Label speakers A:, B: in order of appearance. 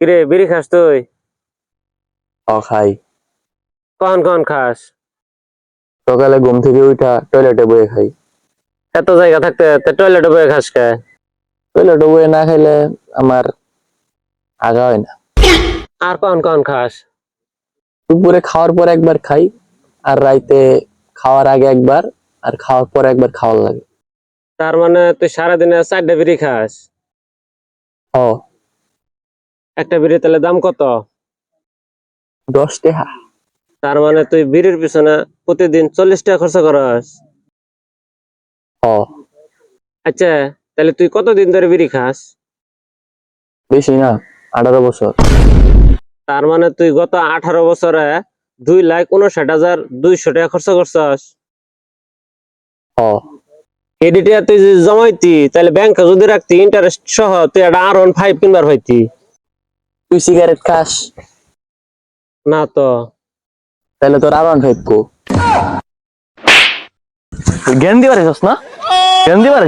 A: কিরে বিড়ি খাস তুই?
B: ও খাই।
A: কখন কখন খাস?
B: সকালে ঘুম থেকে উঠা টয়লেটে বয়ে খাই।
A: এত জায়গা থাকতে টয়লেটে বয়ে খাস কে?
B: টয়লেটে বয়ে না খাইলে আমার আগা হয় না।
A: আর কখন কখন খাস?
B: দুপুরে খাওয়ার পর একবার খাই আর রাইতে খাওয়ার আগে একবার আর খাওয়ার পর একবার খাওয়ার লাগে।
A: তার মানে তুই সারাদিনে চারটা বিড়ি খাস?
B: ও
A: একটা বিড়ি তাহলে দাম কত?
B: দশ টাকা।
A: তার মানে তুই বিড়ির পিছনে প্রতিদিন চল্লিশ টাকা খরচা করস। আচ্ছা তাহলে তুই কতদিন ধরে বিড়ি খাস?
B: বেশি না আঠারো বছর।
A: তার মানে তুই গত আঠারো বছরে দুই লাখ উনষাট হাজার দুইশো টাকা খরচা করছস। এডিটিয়া তুই জমাইতি তাহলে ব্যাংকে যদি রাখতি ইন্টারেস্ট সহ তুই একটা আর ওয়ান ফাইভ কিনবার হইতি।
B: তুই সিগারেট খাস?
A: না তো।
B: তাহলে তোর আর ওয়ান ফাইভ কো। জ্ঞান দিবার না? জ্ঞান দিবার